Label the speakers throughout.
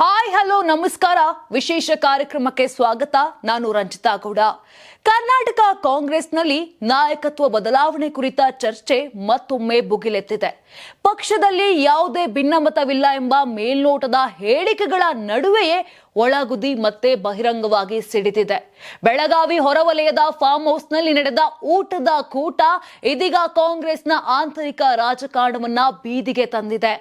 Speaker 1: Hi hello ನಮಸ್ಕಾರ. ವಿಶೇಷ ಕಾರ್ಯಕ್ರಮಕ್ಕೆ ಸ್ವಾಗತ. ನಾನು ರಂಜಿತಾ ಗೌಡ. ಕರ್ನಾಟಕ ಕಾಂಗ್ರೆಸ್ನಲ್ಲಿ ನಾಯಕತ್ವ ಬದಲಾವಣೆ ಕುರಿತ ಚರ್ಚೆ ಮತ್ತೊಮ್ಮೆ ಭುಗಿಲೆತ್ತಿದೆ. ಪಕ್ಷದಲ್ಲಿ ಯಾವುದೇ ಭಿನ್ನಮತವಿಲ್ಲ ಎಂಬ ಮೇಲ್ನೋಟದ ಹೇಳಿಕೆಗಳ ನಡುವೆಯೇ ಒಳಗುದಿ ಮತ್ತೆ ಬಹಿರಂಗವಾಗಿ ಸಿಡಿದಿದೆ. ಬೆಳಗಾವಿ ಹೊರವಲಯದ ಫಾರ್ಮ್ ಹೌಸ್ನಲ್ಲಿ ನಡೆದ ಊಟದ ಕೂಟ ಇದೀಗ ಕಾಂಗ್ರೆಸ್ನ ಆಂತರಿಕ ರಾಜಕಾರಣವನ್ನ ಬೀದಿಗೆ ತಂದಿದೆ.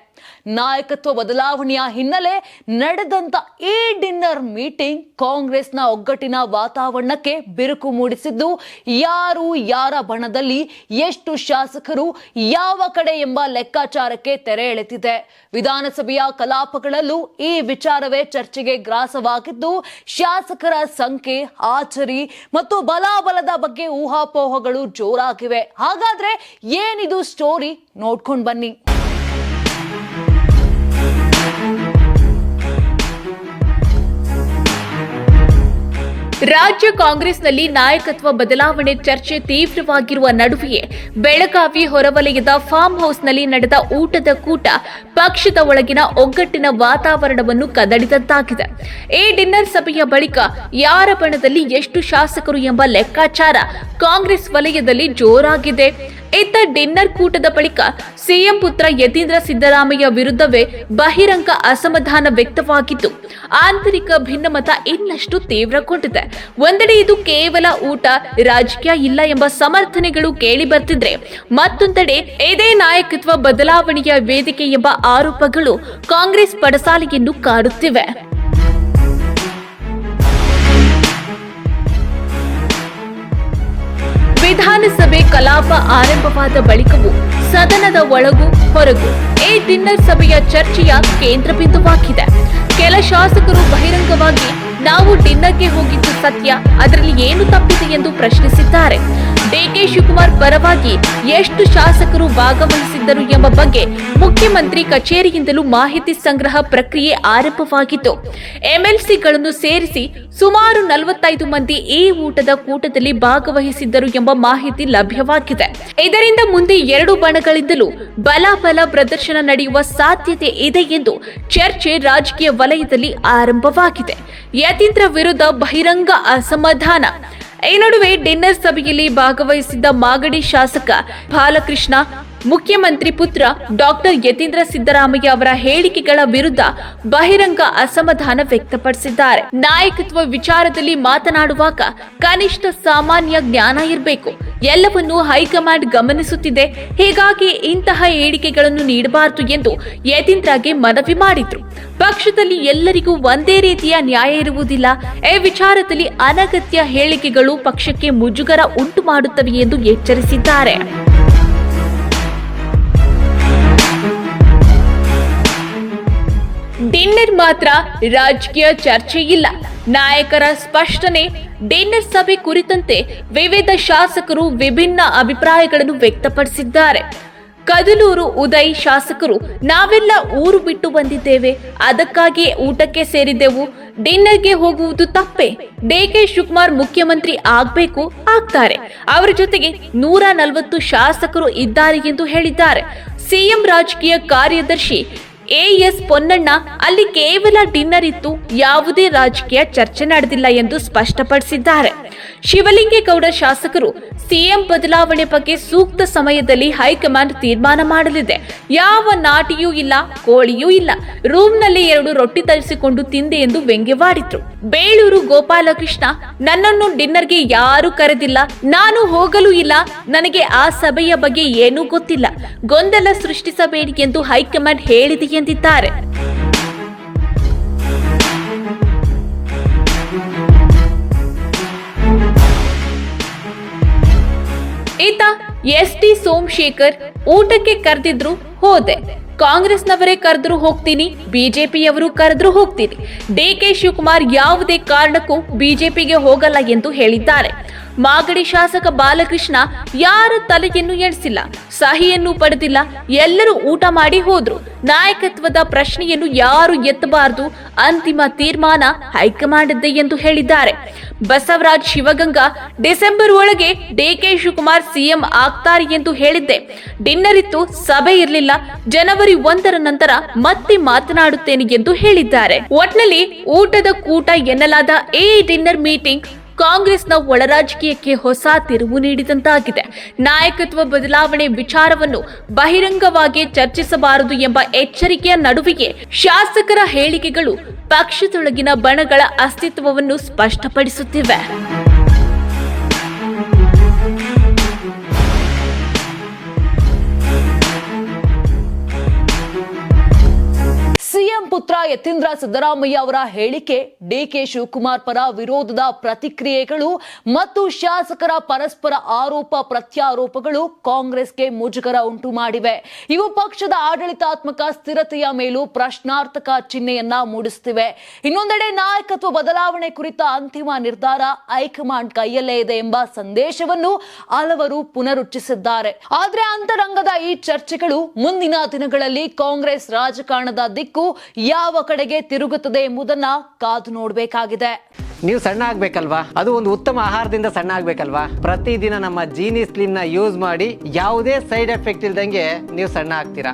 Speaker 1: ನಾಯಕತ್ವ ಬದಲಾವಣೆಯ ಹಿನ್ನೆಲೆ ನಡೆದಂತ ಈ ಡಿನ್ನರ್ ಮೀಟಿಂಗ್ ಕಾಂಗ್ರೆಸ್ನ ಒಗ್ಗಟ್ಟಿನ ವಾತಾವರಣಕ್ಕೆ ಬಿರುಕು ಮೂಡಿಸಿದ್ದು? ಯಾರು, ಯಾರ ಬಣದಲ್ಲಿ ಎಷ್ಟು ಶಾಸಕರು, ಯಾವ ಕಡೆ ಎಂಬ ಲೆಕ್ಕಾಚಾರಕ್ಕೆ ತೆರೆ ಎಳೆತಿದೆ ವಿಧಾನಸಭೆಯ ಕಲಾಪಗಳಲ್ಲೂ ಈ ವಿಚಾರವೇ ಚರ್ಚೆಗೆ ಗ್ರಾಸವಾಗಿದ್ದು, ಶಾಸಕರ ಸಂಖ್ಯೆ ಆಚರಿ ಮತ್ತು ಬಲಾಬಲದ ಬಗ್ಗೆ ಊಹಾಪೋಹಗಳು ಜೋರಾಗಿವೆ. ಹಾಗಾದ್ರೆ ಏನಿದು ಸ್ಟೋರಿ ನೋಡ್ಕೊಂಡು ಬನ್ನಿ.
Speaker 2: ರಾಜ್ಯ ಕಾಂಗ್ರೆಸ್ನಲ್ಲಿ ನಾಯಕತ್ವ ಬದಲಾವಣೆ ಚರ್ಚೆ ತೀವ್ರವಾಗಿರುವ ನಡುವೆಯೇ ಬೆಳಗಾವಿ ಹೊರವಲಯದ ಫಾರ್ಮ್ ಹೌಸ್ನಲ್ಲಿ ನಡೆದ ಊಟದ ಕೂಟ ಪಕ್ಷದ ಒಳಗಿನ ಒಗ್ಗಟ್ಟಿನ ವಾತಾವರಣವನ್ನು ಕದಡಿದಂತಾಗಿದೆ. ಈ ಡಿನ್ನರ್ ಸಭೆಯ ಬಳಿಕ ಯಾರ ಬಣದಲ್ಲಿ ಎಷ್ಟು ಶಾಸಕರು ಎಂಬ ಲೆಕ್ಕಾಚಾರ ಕಾಂಗ್ರೆಸ್ ವಲಯದಲ್ಲಿ ಜೋರಾಗಿದೆ. ಇತ್ತ ಡಿನ್ನರ್ ಕೂಟದ ಬಳಿಕ ಸಿಎಂ ಪುತ್ರ ಯತೀಂದ್ರ ಸಿದ್ದರಾಮಯ್ಯ ವಿರುದ್ಧವೇ ಬಹಿರಂಗ ಅಸಮಾಧಾನ ವ್ಯಕ್ತವಾಗಿದ್ದು ಆಂತರಿಕ ಭಿನ್ನಮತ ಇನ್ನಷ್ಟು ತೀವ್ರಗೊಂಡಿದೆ. ಒಂದೆಡೆ ಇದು ಕೇವಲ ಊಟ, ರಾಜಕೀಯ ಇಲ್ಲ ಎಂಬ ಸಮರ್ಥನೆಗಳು ಕೇಳಿ ಬರ್ತಿದ್ರೆ ಮತ್ತೊಂದೆಡೆ ಇದೇ ನಾಯಕತ್ವ ಬದಲಾವಣೆಯ ವೇದಿಕೆ ಎಂಬ ಆರೋಪಗಳು ಕಾಂಗ್ರೆಸ್ ಪಡಸಾಲೆಯನ್ನು ಕಾಡುತ್ತಿವೆ. ವಿಧಾನಸಭೆ ಕಲಾಪ ಆರಂಭವಾದ ಬಳಿಕವೂ ಸದನದ ಒಳಗು ಹೊರಗು ಈ ಡಿನ್ನರ್ ಸಭೆಯ ಚರ್ಚೆಯ ಕೇಂದ್ರ ಬಿಂದುವಾಗಿದೆ ಕೆಲ ಶಾಸಕರು ಬಹಿರಂಗವಾಗಿ, ನಾವು ಡಿನ್ನರ್ಗೆ ಹೋಗಿದ್ದು ಸತ್ಯ, ಅದರಲ್ಲಿ ಏನು ತಪ್ಪಿದೆ ಎಂದು ಪ್ರಶ್ನಿಸಿದ್ದಾರೆ. ಡಿಕೆ ಶಿವಕುಮಾರ್ ಪರವಾಗಿ ಎಷ್ಟು ಶಾಸಕರು ಭಾಗವಹಿಸಿದ್ದರು ಎಂಬ ಬಗ್ಗೆ ಮುಖ್ಯಮಂತ್ರಿ ಕಚೇರಿಯಿಂದಲೂ ಮಾಹಿತಿ ಸಂಗ್ರಹ ಪ್ರಕ್ರಿಯೆ ಆರಂಭವಾಗಿತ್ತು. ಎಂಎಲ್ಸಿಗಳನ್ನು ಸೇರಿಸಿ ಸುಮಾರು ನಲವತ್ತೈದು ಮಂದಿ ಈ ಊಟದ ಕೂಟದಲ್ಲಿ ಭಾಗವಹಿಸಿದ್ದರು ಎಂಬ ಮಾಹಿತಿ ಲಭ್ಯವಾಗಿದೆ. ಇದರಿಂದ ಮುಂದೆ ಎರಡು ಬಣಗಳಿಂದಲೂ ಬಲಾಬಲ ಪ್ರದರ್ಶನ ನಡೆಯುವ ಸಾಧ್ಯತೆ ಇದೆ ಎಂದು ಚರ್ಚೆ ರಾಜಕೀಯ ವಲಯದಲ್ಲಿ ಆರಂಭವಾಗಿದೆ. ಯತೀಂದ್ರ ವಿರುದ್ಧ ಬಹಿರಂಗ ಅಸಮಾಧಾನ ಈ ನಡುವೆ ಡಿನ್ನರ್ ಸಭೆಯಲ್ಲಿ ಭಾಗವಹಿಸಿದ್ದ ಮಾಗಡಿ ಶಾಸಕ ಬಾಲಕೃಷ್ಣ, ಮುಖ್ಯಮಂತ್ರಿ ಪುತ್ರ ಡಾಕ್ಟರ್ ಯತೀಂದ್ರ ಸಿದ್ದರಾಮಯ್ಯ ಅವರ ಹೇಳಿಕೆಗಳ ವಿರುದ್ಧ ಬಹಿರಂಗ ಅಸಮಾಧಾನ ವ್ಯಕ್ತಪಡಿಸಿದ್ದಾರೆ. ನಾಯಕತ್ವ ವಿಚಾರದಲ್ಲಿ ಮಾತನಾಡುವಾಗ ಕನಿಷ್ಠ ಸಾಮಾನ್ಯ ಜ್ಞಾನ ಇರಬೇಕು. ಎಲ್ಲವನ್ನೂ ಹೈಕಮಾಂಡ್ ಗಮನಿಸುತ್ತಿದೆ. ಹೀಗಾಗಿ ಇಂತಹ ಹೇಳಿಕೆಗಳನ್ನು ನೀಡಬಾರದು ಎಂದು ಯತೀಂದ್ರಗೆ ಮನವಿ ಮಾಡಿದ್ರು. ಪಕ್ಷದಲ್ಲಿ ಎಲ್ಲರಿಗೂ ಒಂದೇ ರೀತಿಯ ನ್ಯಾಯ ಇರುವುದಿಲ್ಲ. ಈ ವಿಚಾರದಲ್ಲಿ ಅನಗತ್ಯ ಹೇಳಿಕೆಗಳು ಪಕ್ಷಕ್ಕೆ ಮುಜುಗರ ಉಂಟು ಮಾಡುತ್ತವೆ ಎಂದು ಎಚ್ಚರಿಸಿದ್ದಾರೆ. ಡಿನ್ನರ್ ಮಾತ್ರ ರಾಜಕೀಯ ಚರ್ಚೆ ಇಲ್ಲ ನಾಯಕರ ಸ್ಪಷ್ಟನೆ ಡಿನ್ನರ್ ಸಭೆ ಕುರಿತಂತೆ ವಿವಿಧ ಶಾಸಕರು ವಿಭಿನ್ನ ಅಭಿಪ್ರಾಯಗಳನ್ನು ವ್ಯಕ್ತಪಡಿಸಿದ್ದಾರೆ. ಕದಲೂರು ಉದಯ್ ಶಾಸಕರು, ನಾವೆಲ್ಲ ಊರು ಬಿಟ್ಟು ಬಂದಿದ್ದೇವೆ. ಅದಕ್ಕಾಗಿ ಊಟಕ್ಕೆ ಸೇರಿದ್ದೆವು. ಡಿನ್ನರ್ಗೆ ಹೋಗುವುದು ತಪ್ಪೆ. ಡಿಕೆ ಶಿವಕುಮಾರ್ ಮುಖ್ಯಮಂತ್ರಿ ಆಗ್ಬೇಕು, ಆಗ್ತಾರೆ. ಅವರ ಜೊತೆಗೆ ನೂರ ನಲವತ್ತು ಶಾಸಕರು ಇದ್ದಾರೆ ಎಂದು ಹೇಳಿದ್ದಾರೆ. ಸಿಎಂ ರಾಜಕೀಯ ಕಾರ್ಯದರ್ಶಿ ಎಎಸ್ ಪೊನ್ನಣ್ಣ ಅಲ್ಲಿ ಕೇವಲ ಡಿನ್ನರ್ ಇತ್ತು. ಯಾವುದೇ ರಾಜಕೀಯ ಚರ್ಚೆ ನಡೆದಿಲ್ಲ ಎಂದು ಸ್ಪಷ್ಟಪಡಿಸಿದ್ದಾರೆ. ಶಿವಲಿಂಗೇಗೌಡ ಶಾಸಕರು ಸಿಎಂ ಬದಲಾವಣೆ ಬಗ್ಗೆ ಸೂಕ್ತ ಸಮಯದಲ್ಲಿ ಹೈಕಮಾಂಡ್ ತೀರ್ಮಾನ ಮಾಡಲಿದೆ. ಯಾವ ನಾಟಿಯೂ ಇಲ್ಲ, ಕೋಳಿಯೂ ಇಲ್ಲ. ರೂಮ್ನಲ್ಲಿ ಎರಡು ರೊಟ್ಟಿ ತರಿಸಿಕೊಂಡು ತಿಂದೆ ಎಂದು ವ್ಯಂಗ್ಯವಾಡಿದ್ರು. ಬೇಳೂರು ಗೋಪಾಲಕೃಷ್ಣ, ನನ್ನನ್ನು ಡಿನ್ನರ್ಗೆ ಯಾರು ಕರೆದಿಲ್ಲ, ನಾನು ಹೋಗಲೂ ಇಲ್ಲ, ನನಗೆ ಆ ಸಭೆಯ ಬಗ್ಗೆ ಏನೂ ಗೊತ್ತಿಲ್ಲ. ಗೊಂದಲ ಸೃಷ್ಟಿಸಬೇಡಿ ಎಂದು ಹೈಕಮಾಂಡ್ ಹೇಳಿದೆ ಎಂದಿದ್ದಾರೆ. ಈತ ಎಸ್ ಟಿ ಸೋಮಶೇಖರ್ ಊಟಕ್ಕೆ ಕರೆದಿದ್ರು ಹೋದೆ. ಕಾಂಗ್ರೆಸ್ನವರೇ ಕರೆದ್ರು ಹೋಗ್ತೀನಿ, ಬಿಜೆಪಿಯವರು ಕರೆದ್ರು ಹೋಗ್ತೀನಿ. ಡಿ ಕೆ ಶಿವಕುಮಾರ್ ಯಾವುದೇ ಕಾರಣಕ್ಕೂ ಬಿಜೆಪಿಗೆ ಹೋಗಲ್ಲ ಎಂದು ಹೇಳಿದ್ದಾರೆ. ಮಾಗಡಿ ಶಾಸಕ ಬಾಲಕೃಷ್ಣ ಯಾರ ತಲೆಯನ್ನು ಎಣಿಸಿಲ್ಲ, ಸಹಿಯನ್ನು ಪಡೆದಿಲ್ಲ, ಎಲ್ಲರೂ ಊಟ ಮಾಡಿ ಹೋದ್ರು. ನಾಯಕತ್ವದ ಪ್ರಶ್ನೆಯನ್ನು ಯಾರು ಎತ್ತಬಾರದು, ಅಂತಿಮ ತೀರ್ಮಾನ ಹೈಕಮಾಂಡ್ ಎಂದು ಹೇಳಿದ್ದಾರೆ. ಬಸವರಾಜ್ ಶಿವಗಂಗಾ ಡಿಸೆಂಬರ್ ಒಳಗೆ ಡಿಕೆ ಶಿವಕುಮಾರ್ ಸಿಎಂ ಆಗ್ತಾರೆ ಎಂದು ಹೇಳಿದ್ದೆ. ಡಿನ್ನರ್ ಇತ್ತು ಸಭೆ ಇರಲಿಲ್ಲ, ಜನವರಿ ಒಂದರ ನಂತರ ಮತ್ತೆ ಮಾತನಾಡುತ್ತೇನೆ ಎಂದು ಹೇಳಿದ್ದಾರೆ. ಒಟ್ನಲ್ಲಿ ಊಟದ ಕೂಟ ಎನ್ನಲಾದ ಎ ಡಿನ್ನರ್ ಮೀಟಿಂಗ್ ಕಾಂಗ್ರೆಸ್ನ ಒಳರಾಜಕೀಯಕ್ಕೆ ಹೊಸ ತಿರುವು ನೀಡಿದಂತಾಗಿದೆ. ನಾಯಕತ್ವ ಬದಲಾವಣೆ ವಿಚಾರವನ್ನು ಬಹಿರಂಗವಾಗಿ ಚರ್ಚಿಸಬಾರದು ಎಂಬ ಎಚ್ಚರಿಕೆಯ ನಡುವೆಯೇ ಶಾಸಕರ ಹೇಳಿಕೆಗಳು ಪಕ್ಷದೊಳಗಿನ ಬಣಗಳ ಅಸ್ತಿತ್ವವನ್ನು ಸ್ಪಷ್ಟಪಡಿಸುತ್ತಿವೆ.
Speaker 1: ಪುತ್ರ ಯತೀಂದ್ರ ಸಿದ್ದರಾಮಯ್ಯ ಅವರ ಹೇಳಿಕೆ, ಡಿಕೆ ಶಿವಕುಮಾರ್ ಪರ ವಿರೋಧದ ಪ್ರತಿಕ್ರಿಯೆಗಳು ಮತ್ತು ಶಾಸಕರ ಪರಸ್ಪರ ಆರೋಪ ಪ್ರತ್ಯಾರೋಪಗಳು ಕಾಂಗ್ರೆಸ್ಗೆ ಮುಜುಗರ ಉಂಟು ಮಾಡಿವೆ ಇವು ಪಕ್ಷದ ಆಡಳಿತಾತ್ಮಕ ಸ್ಥಿರತೆಯ ಮೇಲೂ ಪ್ರಶ್ನಾರ್ಥಕ ಚಿಹ್ನೆಯನ್ನ ಮೂಡಿಸುತ್ತಿವೆ. ಇನ್ನೊಂದೆಡೆ ನಾಯಕತ್ವ ಬದಲಾವಣೆ ಕುರಿತ ಅಂತಿಮ ನಿರ್ಧಾರ ಹೈಕಮಾಂಡ್ ಕೈಯಲ್ಲೇ ಇದೆ ಎಂಬ ಸಂದೇಶವನ್ನು ಹಲವರು ಪುನರುಚ್ಚರಿಸಿದ್ದಾರೆ ಆದರೆ ಅಂತರಂಗದ ಈ ಚರ್ಚೆಗಳು ಮುಂದಿನ ದಿನಗಳಲ್ಲಿ ಕಾಂಗ್ರೆಸ್ ರಾಜಕಾರಣದ ದಿಕ್ಕು ಯಾವ ಕಡೆಗೆ ತಿರುಗುತ್ತದೆ ಎಂಬುದನ್ನ ಕಾದು ನೋಡಬೇಕಾಗಿದೆ.
Speaker 3: ನೀವು ಸಣ್ಣ ಆಗ್ಬೇಕಲ್ವಾ? ಅದು ಒಂದು ಉತ್ತಮ ಆಹಾರದಿಂದ ಸಣ್ಣ ಆಗ್ಬೇಕಲ್ವಾ? ಪ್ರತಿದಿನ ನಮ್ಮ ಜೀನಿ ಸ್ಲಿಮ್ನ ಯೂಸ್ ಮಾಡಿ ಯಾವುದೇ ಸೈಡ್ ಎಫೆಕ್ಟ್ ಇಲ್ದಂಗೆ ನೀವು ಸಣ್ಣ ಆಗ್ತೀರಾ?